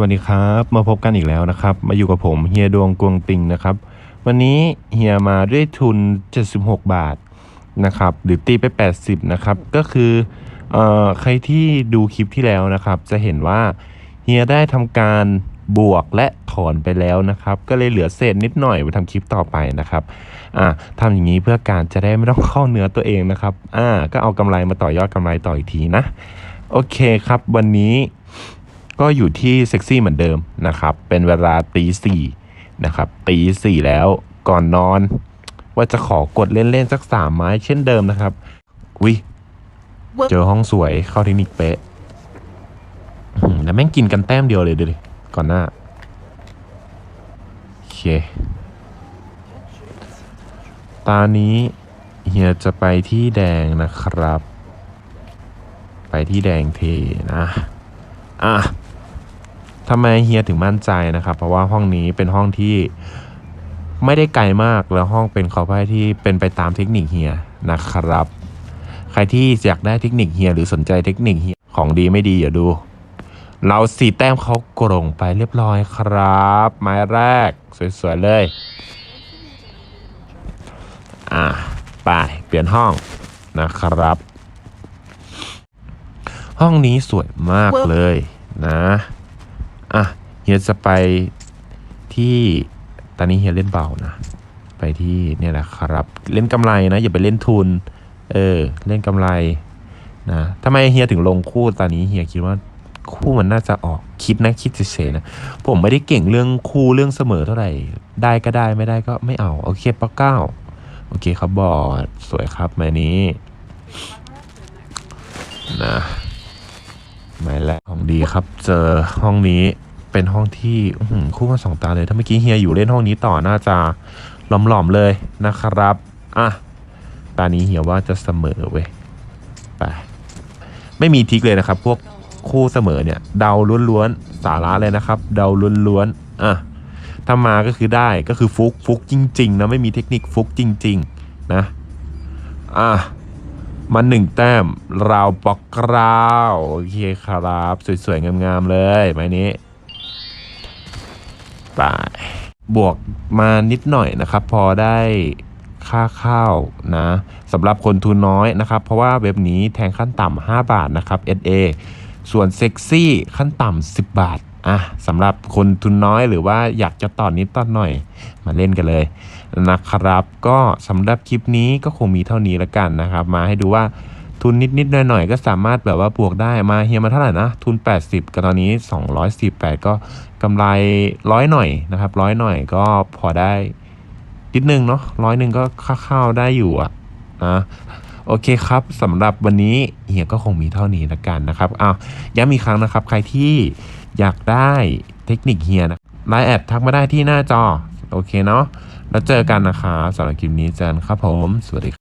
วัสดีครับมาพบกันอีกแล้วนะครับ มาอยู่กับผมเฮียดวงกวงติงนะครับ วันนี้เฮียมาด้วยทุน 76 บาทนะครับหรือตีไป 80นะครับก็คือเอ่อใครที่ดูคลิปที่แล้วนะครับ จะเห็นว่าเฮียได้ทำการบวกและถอนไปแล้วนะครับ ก็เลยเหลือเศษนิดหน่อยไปทำคลิปต่อไปนะครับอ่าทำอย่างนี้เพื่อการจะได้ไม่ต้องเข้าเนื้อตัวเองนะครับอ่าก็เอากำไรมาต่อยอดกำไรต่ออีกทีนะ โอเคครับวันนี้ ก็อยู่ที่เซ็กซี่เหมือนเดิมนะครับ เป็นเวลาตีสี่นะครับตีสี่แล้วก่อนนอน ว่าจะขอกดเล่นๆสักสามไม้เช่นเดิมนะครับวิเจอห้องสวยเข้าเทคนิคเป๊ะอืมแล้วแม่งกินกันแต้มเดียวเลยดูดิก่อนหน้าโอเค ตานี้ เฮียจะไปที่แดงนะครับ ไปที่แดงเทนะ อะ ทำไมเฮียถึงมั่นใจนะครับ เพราะว่าห้องนี้เป็นห้องที่ไม่ได้ไกลมากแล้วห้องเป็นขอพายที่เป็นไปตามเทคนิคเฮียนะครับ ใครที่อยากได้เทคนิคเฮียหรือสนใจเทคนิคเฮียของดีไม่ดีอย่าดู เราสีแต้มเขากรงไปเรียบร้อยครับ ไม้แรก สวยๆเลย อะไปเปลี่ยนห้องนะครับ ห้องนี้สวยมากเลยนะ อะเฮียจะไปที่ตอนนี้เฮียเล่นเบานะ ไปที่เนี่ยแหละครับ เล่นกำไรนะ อย่าไปเล่นทุน เออ เล่นกำไรนะทำไมเฮียถึงลงคู่ตอนนี้เฮียคิดว่าคู่มันน่าจะออกคิดนะคิดเฉยๆนะ ผมไม่ได้เก่งเรื่องคู่เรื่องเสมอเท่าไหร่ ได้ก็ได้ไม่ได้ก็ไม่เอา โอเคปะเก้าโอเคครับบอดสวยครับหมานี้นะ หมายแรกของดีครับ เจอห้องนี้เป็นห้องที่คู่มาสองตาเลย ถ้าเมื่อกี้เฮียอยู่เล่นห้องนี้ต่อน่าจะหลอมๆเลยนะครับ อะ ตานี้เฮียว่าจะเสมอเว้ย ไป ไม่มีทิกเลยนะครับ พวกคู่เสมอเนี่ย เดาล้วนๆ สาระเลยนะครับ เดาล้วนๆ อะ ถ้ามาก็คือได้ ก็คือฟุกฟุกจริงๆนะ ไม่มีเทคนิคฟุกจริง ๆ นะ อะ มาหนึ่งแต้มราวปอกกราวโอเคครับ สวยๆ งามๆ เลยไม้นี้ไปบวกมานิดหน่อยนะครับ พอได้ค่าข้าวนะสำหรับคนทุนน้อยนะครับ เพราะว่าเว็บนี้แทงขั้นต่ำ5บาทนะครับ SA ส่วนเซ็กซี่ขั้นต่ำ10 บาท อะสำหรับคนทุนน้อยหรือว่าอยากจะต่อนนิดต่อนหน่อยมาเล่นกันเลยนะครับ ก็สำหรับคลิปนี้ก็คงมีเท่านี้ละกันนะครับ มาให้ดูว่าทุนนิดๆหน่อยๆก็สามารถแบบว่าบวกได้มาเฮียมาเท่าไหร่นะทุน 80กับตอนนี้ 218 ก็กำไรร้อยหน่อยนะครับร้อยหน่อยก็พอได้นิดนึงเนาะร้อยหนึ่งก็ค่าๆได้อยู่อะนะโอเคครับสำหรับวันนี้เฮียก็คงมีเท่านี้ละกันนะครับอ้าวย้ำอีกครั้งนะครับ ใครที่ อยากได้เทคนิคเฮียนะไลน์แอดทักมาได้ที่หน้าจอ โอเคเนาะแล้วเจอกันนะคะสำหรับคลิปนี้เจอกันครับผม สวัสดีครับ